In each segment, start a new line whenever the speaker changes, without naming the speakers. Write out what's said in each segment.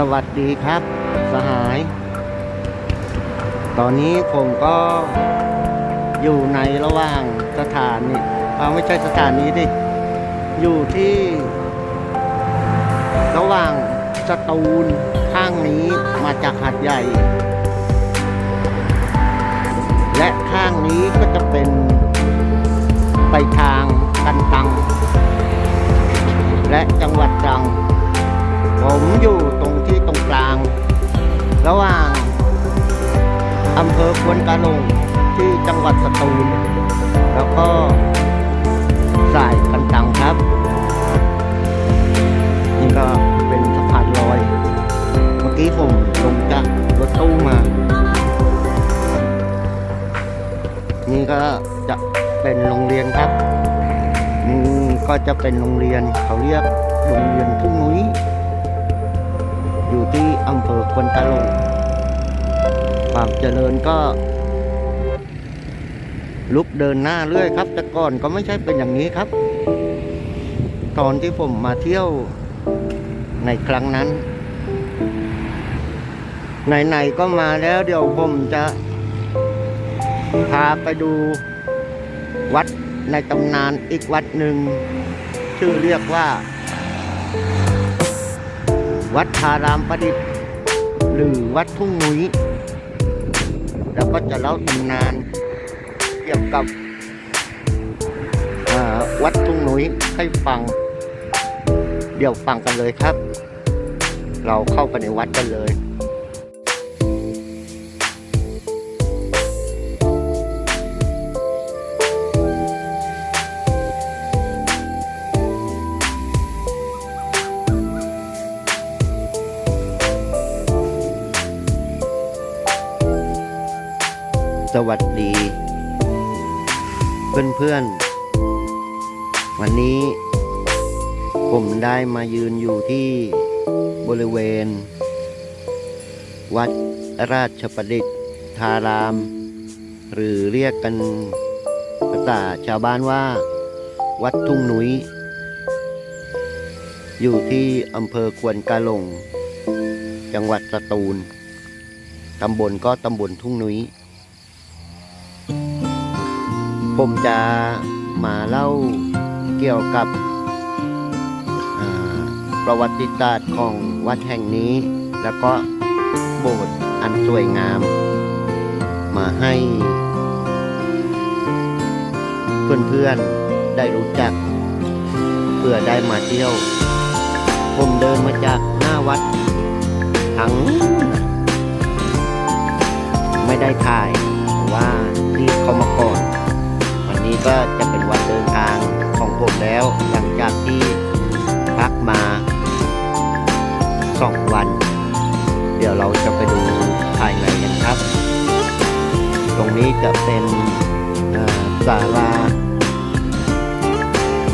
สวัสดีครับ สหาย ตอนนี้ผมก็อยู่ในระหว่างสถานีเอาไม่ใช่สถานีดิ อยู่ที่ ระหว่างสตูลข้างนี้มาจากหัดใหญ่ และข้างนี้ก็จะเป็นไปทางกันตัง และจังหวัดตรังผมอยู่ กลาง ระหว่างอำเภอควนกาลงที่จังหวัดสตูล แล้วก็สายกันตังครับ นี่ก็เป็นสะพานลอย เมื่อกี้ผมลงจากรถตู้มา นี่ก็จะเป็นโรงเรียนครับนี่ก็จะเป็นโรงเรียนเขาเรียกโรงเรียนทุ่ง ที่อำเภอควนกาลงความเจริญก็ลุกเดินหน้าเรื่อยครับ แต่ก่อนก็ไม่ใช่เป็นอย่างนี้ครับ ตอนที่ผมมาเที่ยวในครั้งนั้น ไหนๆก็มาแล้วเดี๋ยวผมจะ พาไปดูวัดในตำนานอีกวัดหนึ่ง ชื่อเรียกว่า วัดทารามประดิษฐ์ หรือวัดทุ่งนุ้ยแล้วก็จะเล่าตำนานเกี่ยวกับวัดทุ่งนุ้ยให้ฟัง เดี๋ยวฟังกันเลยครับ เราเข้าไปในวัดกันเลย สวัสดี เพื่อนๆ วันนี้ ผมได้มายืนอยู่ที่บริเวณ วัดราชประดิษฐ์ทาราม หรือเรียกกันภาษาชาวบ้านว่า วัดทุ่งนุ้ย อยู่ที่อำเภอควนกาหลง จังหวัดสตูลตำบลก็ตำบลทุ่งนุ้ย ผมจะมาเล่าเกี่ยวกับประวัติศาสตร์ของวัดแห่งนี้ แล้วก็โบสถ์อันสวยงาม มาให้ เพื่อนๆได้รู้จักเพื่อได้มาเที่ยว ผมเดินมาจากหน้าวัดทั้งไม่ได้ถ่ายเพราะว่าที่เขามาก่อน นี้ก็จะเป็นวันเดินทางของผมแล้ว หลังจากที่พักมาสองวัน เดี๋ยวเราจะไปดูภายในกันครับ ตรงนี้จะเป็นศาลา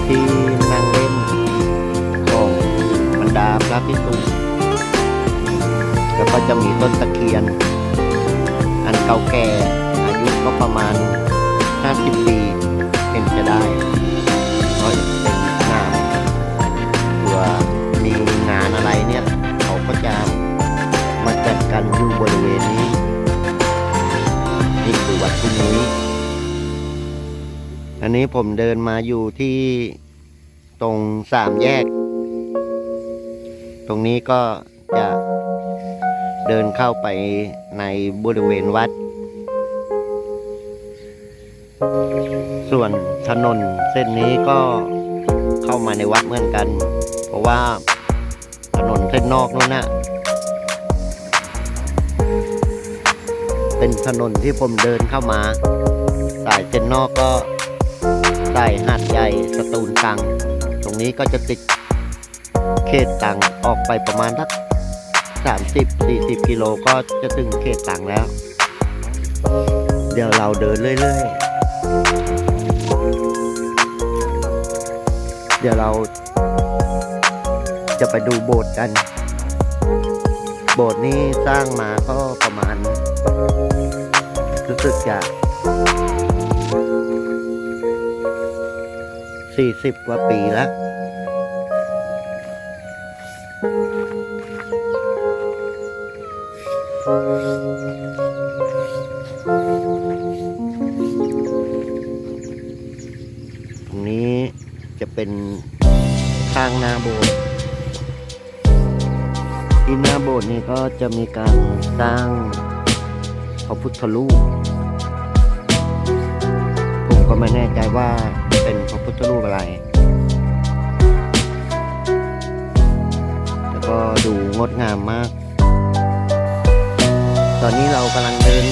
ที่นั่งเล่นของบรรดาพระภิกษุแล้วก็จะมีต้นตะเคียน อันเก่าแก่อายุก็ประมาณ 50 ปี เป็นจะได้ก็เป็นงานเผื่อมีงานอะไรเนี่ยเขาก็จะมาจัดกันอยู่บริเวณนี้นี่คือวัดทุ่งนุ้ยอันนี้ผมเดินมาอยู่ที่ตรงสามแยก ตรงนี้ก็จะเดินเข้าไปในบริเวณวัด ส่วนถนนเส้นนี้ก็เข้ามาในวัดเหมือนกัน เพราะว่าถนนเส้นนอกนู้นนะเป็นถนนที่ผมเดินเข้ามา สายเส้นนอกก็สายหาดใหญ่สตูลตัง ตรงนี้ก็จะติดเขตตังออกไปประมาณสักสามสิบสี่สิบกิโลก็จะถึงเขตตังแล้ว เดี๋ยวเราเดินเรื่อย ๆ เดี๋ยวเราจะไปดูโบสถ์กัน โบสถ์นี้สร้างมาก็ประมาณรู้สึกจะสี่สิบกว่าปีแล้ว Thank you. เป็นข้างหน้าโบสถ์ที่หน้าโบสถ์นี้ก็จะมีการสร้างพระพุทธรูป ผมก็ไม่แน่ใจว่าเป็นพระพุทธรูปอะไร แล้วก็ดูงดงามมาก ตอนนี้เรากำลังเดิน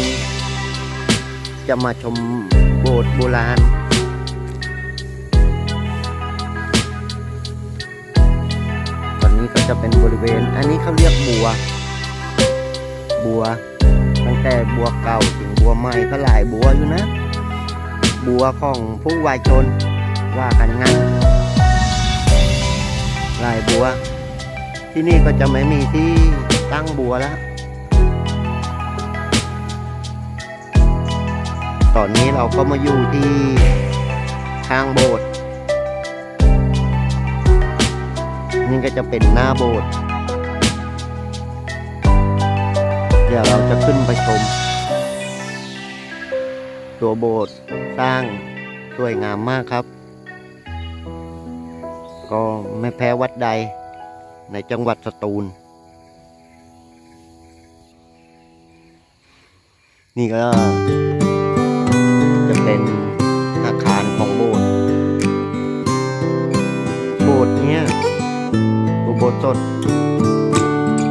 จะมาชมโบสถ์โบราณ ก็จะเป็นบริเวณ อันนี้เขาเรียกบัว บัว ตั้งแต่บัวเก่าถึงบัวใหม่ก็หลายบัวอยู่นะ บัวของผู้วายชนว่ากันงั้นหลายบัว ที่นี่ก็จะไม่มีที่ตั้งบัวแล้ว ตอนนี้เราก็มาอยู่ที่ข้างโบสถ์ นี่ก็จะเป็นหน้าโบสถ์เดี๋ยวเราจะขึ้นไปชม ตัวโบสถ์สร้างสวยงามมากครับ ก็ไม่แพ้วัดใดในจังหวัดสตูล นี่ก็ อุโบสถ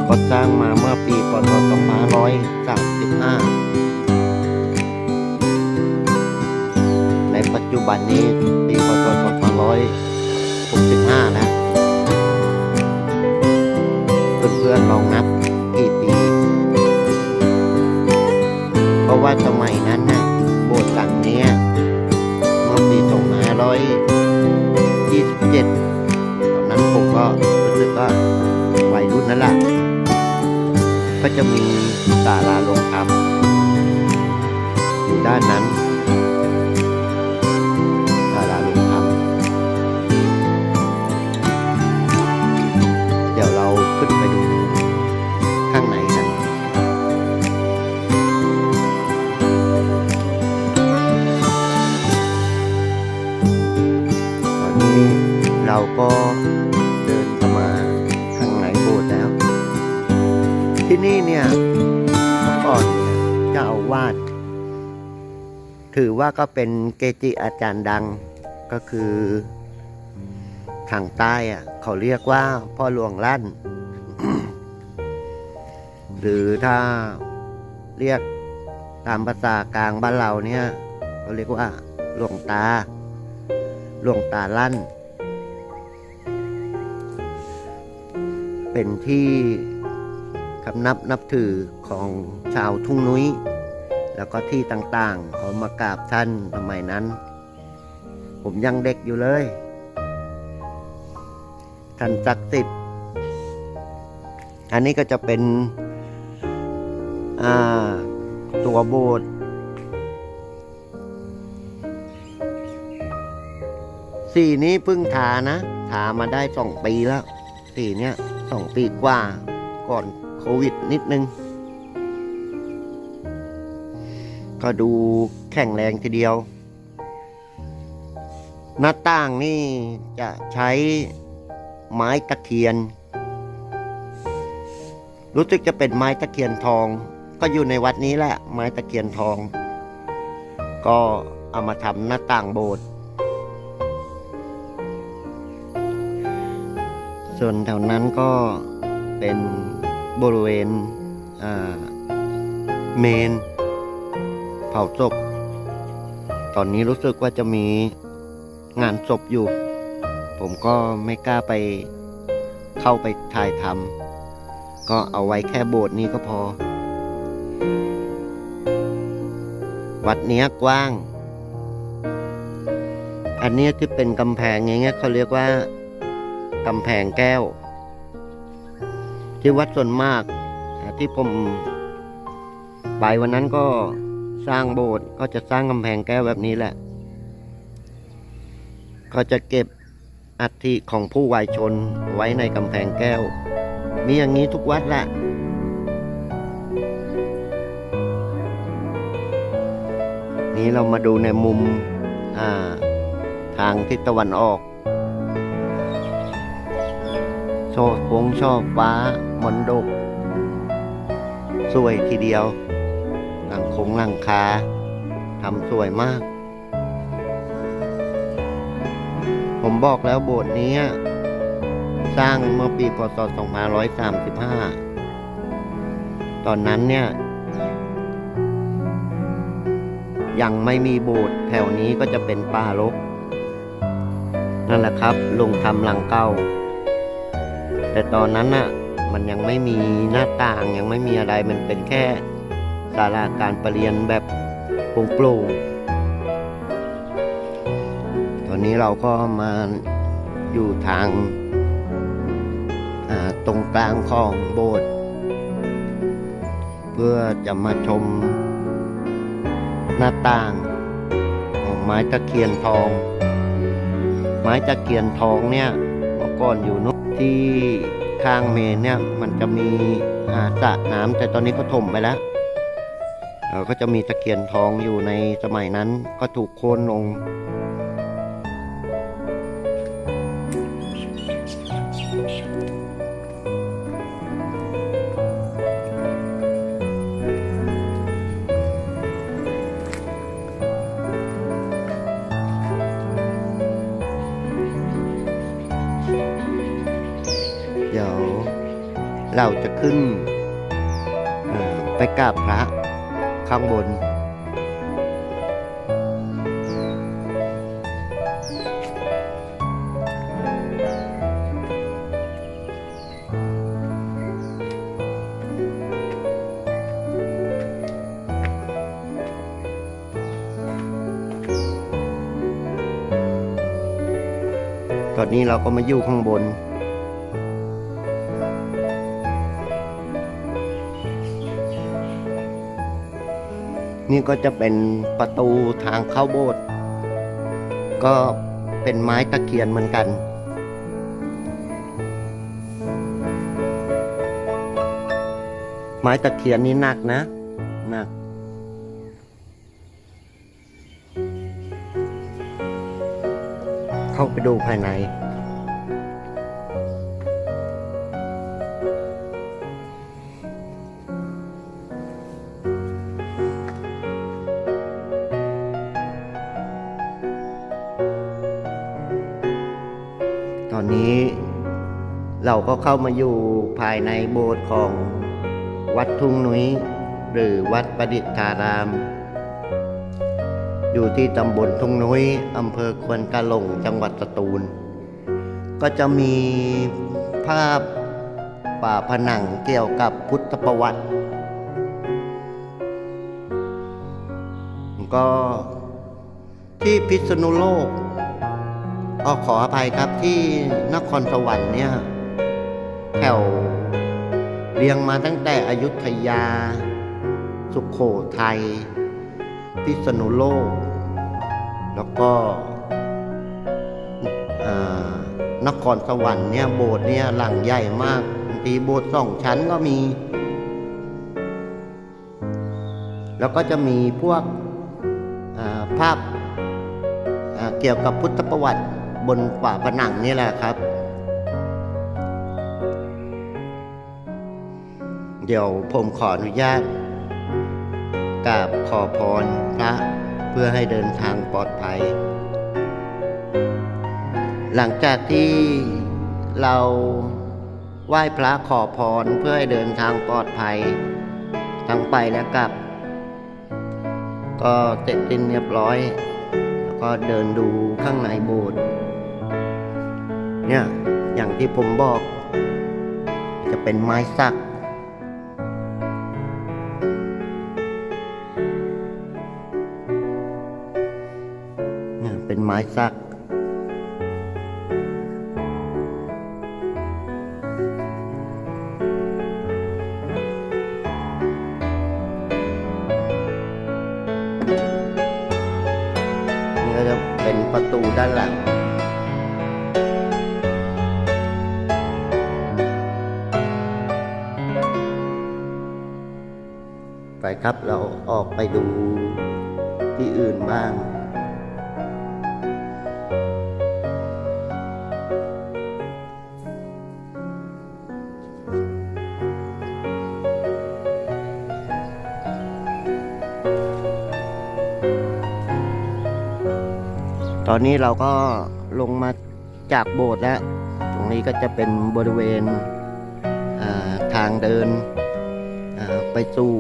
ก็สร้างมาเมื่อปีพศ2535 ในปัจจุบันนี้ปีพศ2565 นะ เพื่อนๆลองนับกี่ปี เพราะว่าสมัยนั้นนะโบสถ์หลังเนี้ยเมื่อปี2527 ตอนนั้นผมก็รู้สึกว่า ก็จะมีศาลาลงธรรมอยู่ด้านนั้น ถือว่าก็เป็นเกจิอาจารย์ดังก็คือทางใต้อะเขาเรียกว่าพ่อหลวงลั่น หรือถ้าเรียกตามภาษากลางบ้านเราเนี่ยเขาเรียกว่าหลวงตา หลวงตาลั่น เป็นที่คำนับนับถือของชาวทุ่งนุ้ย แล้วก็ที่ต่างๆ เขามากราบท่านสมัยนั้น ผมยังเด็กอยู่เลย ท่านศักดิ์สิทธิ์อันนี้ก็จะเป็นตัวโบสถ์สีนี้พิ่งทานะ ทามาได้สองปีแล้ว สีเนี้ยสองปีกว่าก่อนโควิดนิดนึง ก็ดูแข็งแรงทีเดียว หน้าต่างนี่จะใช้ไม้ตะเคียน รู้สึกจะเป็นไม้ตะเคียนทอง ก็อยู่ในวัดนี้แหละ ไม้ตะเคียนทอง ก็เอามาทำหน้าต่างโบสถ์ส่วนแถวนั้นก็เป็นบริเวณเมน เผาศพ ตอนนี้รู้สึกว่าจะมีงานศพอยู่ ผมก็ไม่กล้าไปเข้าไปถ่ายทำก็เอาไว้แค่โบสถ์นี้ก็พอ วัดเนี้ยกว้าง อันนี้ที่เป็นกำแพงอย่างเงี้ยเขาเรียกว่ากำแพงแก้ว ที่วัดส่วนมากที่ผมไปวันนั้นก็ สร้างโบสถ์ก็จะสร้างกำแพงแก้วแบบนี้แหละ ก็จะเก็บอัฐิของผู้วายชนไว้ในกำแพงแก้ว มีอย่างนี้ทุกวัดแหละนี่เรามาดูในมุมาทางทิศตะวันออกโชอบฟงชอบฟ้ามนดก สวยทีเดียว งคงหลังคาทำสวยมาก ผมบอกแล้วโบสถ์นี้ สร้างเมื่อปีพศ 2535 ตอนนั้นเนี่ย ยังไม่มีโบสถ์แถวนี้ก็จะเป็นป่ารก นั่นแหละครับลงทำหลังเก่า แต่ตอนนั้นน่ะมันยังไม่มีหน้าต่างยังไม่มีอะไรมันเป็นแค่ ศาลาการประเรียนแบบโปร่งๆ ตอนนี้เราก็มาอยู่ทางตรงกลางของโบสถ์เพื่อจะมาชมหน้าต่างของไม้ตะเคียนทอง ไม้ตะเคียนทองเนี่ยเมื่อก่อนอยู่นกที่ข้างเมนเนี่ยมันจะมีอาสระน้ำแต่ตอนนี้ก็ถมไปแล้ว ก็จะมีตะเคียนทองอยู่ในสมัยนั้นก็ถูกโค่นลงเดี๋ยวเราจะขึ้นไปกราบพระ ข้างบน ตอนนี้เราก็มาอยู่ข้างบน นี่ก็จะเป็นประตูทางเข้าโบสถ์ก็เป็นไม้ตะเคียนเหมือนกัน ไม้ตะเคียนนี่หนักนะหนักเข้าไปดูภายใน นี้ เราก็เข้ามาอยู่ภายในโบสถ์ของวัดทุ่งนุ้ยหรือวัดประดิษฐาราม อยู่ที่ตำบลทุ่งนุ้ยอำเภอควนกะหลงจังหวัดสตูล ก็จะมีภาพป่าผนังเกี่ยวกับพุทธประวัติ ก็ที่พิษณุโลก ออขออภัยครับที่นครสวรรค์เนี่ยแถวเรียงมาตั้งแต่อยุธยา สุขโขทัย พิษณุโลก แล้วก็นครสวรรค์เนี่ยโบสถ์เนี่ยหลังใหญ่มากบางทีโบสถ์สองชั้นก็มี แล้วก็จะมีพวกภาพเกี่ยวกับพุทธประวัติ บนฝาผนังนี่แหละครับ เดี๋ยวผมขออนุญาตกราบขอพรพระเพื่อให้เดินทางปลอดภัย หลังจากที่เราไหว้พระขอพรเพื่อให้เดินทางปลอดภัย ทั้งไปและกลับ ก็เสร็จสิ้นเรียบร้อย แล้วก็เดินดูข้างในโบสถ์ เนี่ย อย่างที่ผมบอก จะเป็นไม้สัก เนี่ยเป็นไม้สักนี่ก็จะเป็นประตูด้านหลัง ออกไปดูที่อื่นบ้าง ตอนนี้เราก็ลงมาจากโบสถ์แล้ว ตรงนี้ก็จะเป็นบริเวณทางเดินไปสู่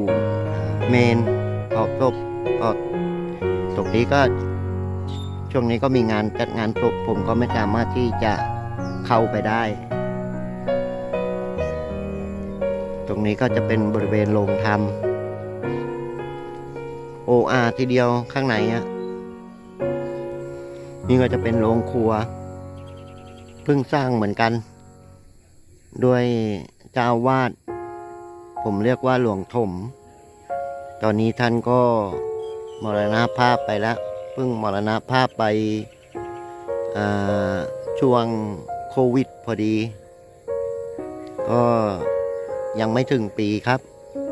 เมน เผาศพก็ตรงนี้ก็ช่วงนี้ก็มีงานจัดงานศพผมก็ไม่สามารถที่จะเข้าไปได้ ตรงนี้ก็จะเป็นบริเวณโรงธรรมโออาทีเดียวข้างในอะนี่ก็จะเป็นโรงครัวเพิ่งสร้างเหมือนกัน ด้วยเจ้าวาด ผมเรียกว่าหลวงถม ตอนนี้ท่านก็มรณภาพไปแล้วเพิ่งมรณภาพไปช่วงโควิดพอดี ก็ยังไม่ถึงปีครับ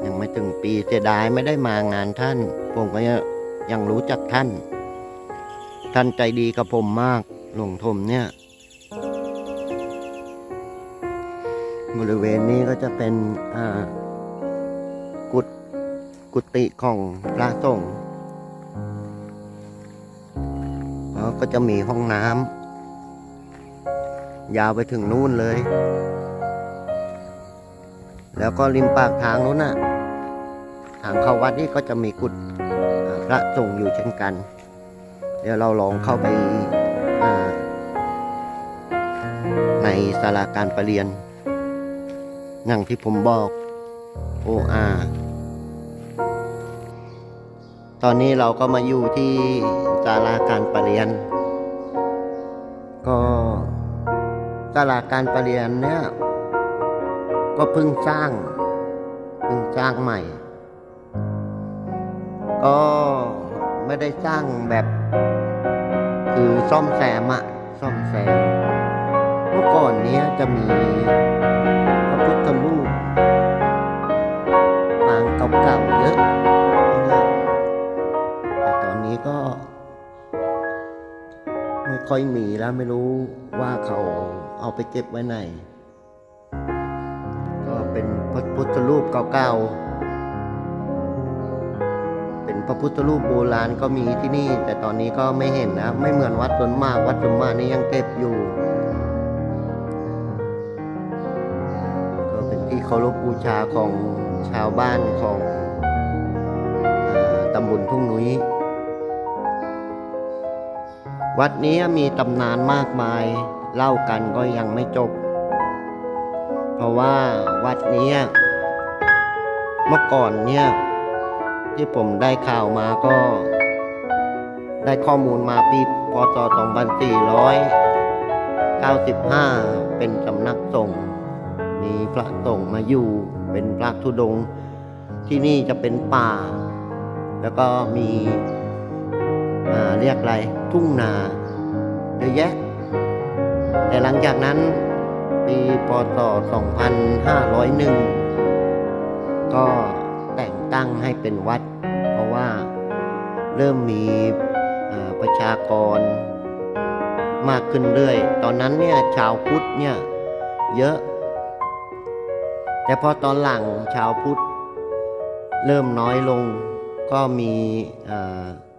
ยังไม่ถึงปีเสียดายไม่ได้มางานท่าน ผมก็ยังรู้จักท่าน ท่านใจดีกับผมมากหลวงทมเนี่ย บริเวณนี้ก็จะเป็นอ่า กุฏิของพระสงฆ์แล้วก็จะมีห้องน้ำยาวไปถึงนู่นเลย แล้วก็ริมปากทางนู้นน่ะ ทางเข้าวัดนี่ก็จะมีกุฏพระสงฆ์อยู่เช่นกัน เดี๋ยวเราลองเข้าไปาในศาลาการประเรียนอย่างที่ผมบอก โออา ตอนนี้เราก็มาอยู่ที่ศาลาการประเรียน ก็ศาลาการประเรียนเนี่ยก็เพิ่งสร้างเพิ่งสร้างใหม่ ก็ไม่ได้สร้างแบบ คือซ่อมแซมอะซ่อมแซมเมื่อก่อนเนี้ยจะมีพระพุทธรูปปางเก่าๆเยอะ ก็ไม่ค่อยมีแล้วไม่รู้ว่าเขาเอาไปเก็บไว้ไหน ก็เป็นพระพุทธรูปเก่าๆ เป็นพระพุทธรูปโบราณก็มีที่นี่ แต่ตอนนี้ก็ไม่เห็นนะ ไม่เหมือนวัดส่วนมากวัดส่วนมากนี่ยังเก็บอยู่ ก็เป็นที่เคารพบูชาของชาวบ้านของอตำบลทุ่งนุ้ย วัดนี้มีตำนานมากมาย เล่ากันก็ยังไม่จบ เพราะว่าวัดนี้เมื่อก่อนเนี่ย ที่ผมได้ข่าวมาก็ ได้ข้อมูลมาปีพศ 2495 เป็นสำนักสงฆ์มีพระสงฆ์มาอยู่เป็นพระธุดง ที่นี่จะเป็นป่า แล้วก็มี เรียกอะไรทุ่งนาเยอะแยะ แต่หลังจากนั้นปีพศ 2501 ก็แต่งตั้งให้เป็นวัด เพราะว่าเริ่มมีประชากรมากขึ้นเรื่อย ตอนนั้นเนี่ยชาวพุทธเนี่ยเยอะ แต่พอตอนหลังชาวพุทธเริ่มน้อยลงก็มี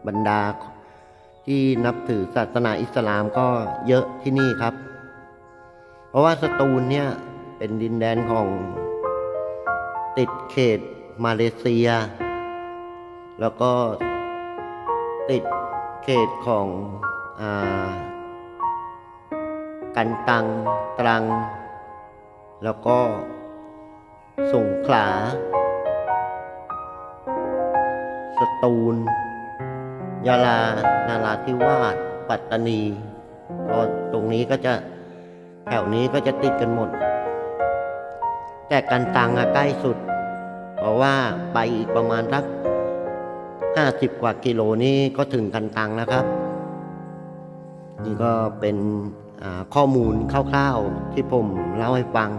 บรรดา ที่นับถือศาสนาอิสลามก็เยอะที่นี่ครับ เพราะว่าสตูลเนี่ยเป็นดินแดนของติดเขตมาเลเซีย แล้วก็ติดเขตของอกันตังตรัง แล้วก็สงขลา สตูล ยาลานาราธิวาสปัตตานีก็ตรงนี้ก็จะแถวนี้ก็จะติดกันหมด แต่กันตังอะใกล้สุด เพราะว่าไปอีกประมาณสักห้าสิบกว่ากิโลนี่ก็ถึงกันตังแล้วครับ นี่ก็เป็นข้อมูลคร่าวๆที่ผมเล่าให้ฟัง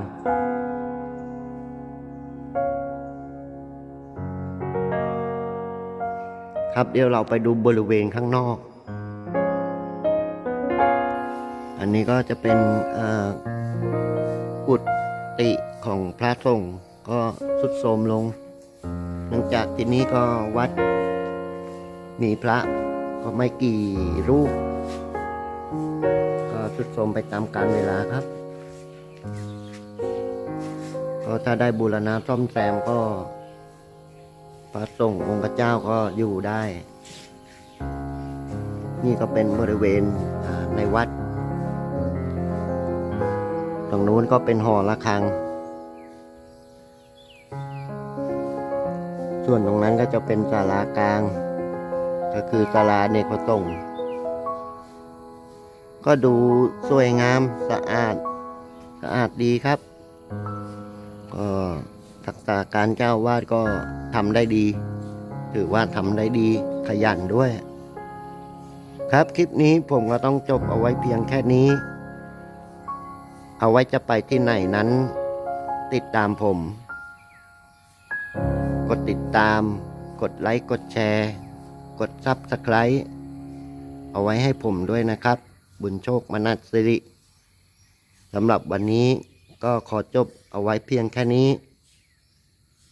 ครับเดี๋ยวเราไปดูบริเวณข้างนอก อันนี้ก็จะเป็นอ่ากุฏิของพระสงฆ์ก็สุดโทรมลง เนื่องจากที่นี้ก็วัด มีพระก็ไม่กี่รูป ก็สุดโทรมไปตามกาลเวลาครับ ก็ถ้าได้บูรณะซ่อมแซมก็ พระสงฆ์องค์เจ้าก็อยู่ได้ นี่ก็เป็นบริเวณในวัด ตรงนู้นก็เป็นหอระฆัง ส่วนตรงนั้นก็จะเป็นศาลากลาง ก็คือศาลาเนกประสงค์ก็ดูสวยงามสะอาด สะอาดดีครับ ก็ ทักษะการเจ้าวาดก็ทำได้ดี ถือว่าทำได้ดีขยันด้วย ครับคลิปนี้ผมก็ต้องจบเอาไว้เพียงแค่นี้ เอาไว้จะไปที่ไหนนั้น ติดตามผม กดติดตาม กดไลค์กดแชร์ กดซับสไครต์เอาไว้ให้ผมด้วยนะครับ บุญโชคมนัสสิริสำหรับวันนี้ก็ขอจบเอาไว้เพียงแค่นี้